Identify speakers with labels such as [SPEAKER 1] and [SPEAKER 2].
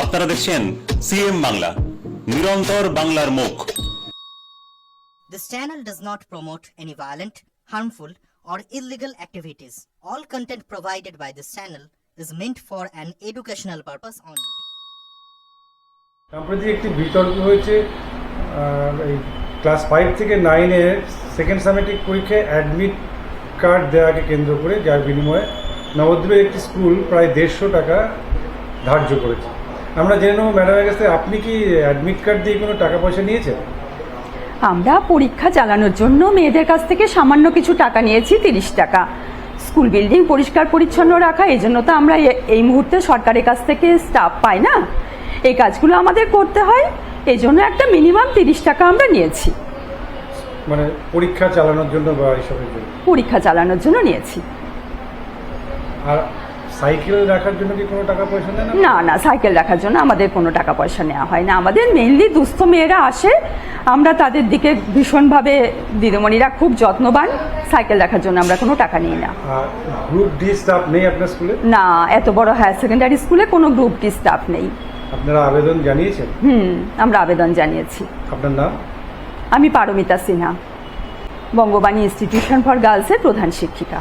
[SPEAKER 1] আপনারা দেখছেন সিএম বাংলা নিরন্তর বাংলার মুখ।
[SPEAKER 2] This channel does not promote any violent harmful or illegal activities all content provided by this channel is meant for an educational purpose only
[SPEAKER 3] সম্প্রতি একটি বিতর্ক হয়েছে এই ক্লাস ফাইভ থেকে নাইনে সেকেন্ড সেমেস্টিক পরীক্ষায় অ্যাডমিট কার্ড দেওয়াকে কেন্দ্র করে যার বিনিময়ে নবদ্বীপের একটি স্কুল প্রায় দেড়শো টাকা ধার্য করেছে। আমরা জেনে নেব ম্যাডামের কাছ আপনি কি অ্যাডমিট কার্ড দিয়ে কোনো টাকা পয়সা নিয়েছেন?
[SPEAKER 4] আমরা পরীক্ষা চালানোর জন্য মেয়েদের কাছ থেকে সামান্য কিছু টাকা নিয়েছি তিরিশ টাকা। স্কুল বিল্ডিং পরিষ্কার পরিচ্ছন্ন রাখা এই জন্য তো আমরা এই মুহূর্তে সরকারের কাছ থেকে স্টাফ পাই না। এই কাজগুলো আমাদের করতে হয় এই জন্য একটা মিনিমাম তিরিশ টাকা আমরা নিয়েছি।
[SPEAKER 3] মানে পরীক্ষা চালানোর জন্য বা এইসবের জন্য?
[SPEAKER 4] পরীক্ষা চালানোর জন্য নিয়েছি।
[SPEAKER 3] আর সাইকেল রাখার জন্য কি কোনো টাকা পয়সা নেন
[SPEAKER 4] না না সাইকেল রাখার জন্য আমাদের কোনো টাকা পয়সা নেওয়া হয় না। আমাদের মেইনলি দুস্থ মেয়েরা আসে। আমরা তাদের দিকে ভীষণভাবে দিদিমণিরা খুব যত্নবান। সাইকেল রাখার জন্য আমরা কোনো টাকা নিই না।
[SPEAKER 3] গ্রুপ ডি স্টাফ নেই আপনার স্কুলে
[SPEAKER 4] না এত বড় হায়ার সেকেন্ডারি স্কুলে কোনো গ্রুপ ডি স্টাফ নেই।
[SPEAKER 3] আপনারা আবেদন জানিয়েছেন?
[SPEAKER 4] হুম আমরা আবেদন জানিয়েছি।
[SPEAKER 3] আপনার নাম?
[SPEAKER 4] আমি পারমিতা সিনহা বঙ্গবাণী ইনস্টিটিউশন ফর গার্লসের প্রধান শিক্ষিকা।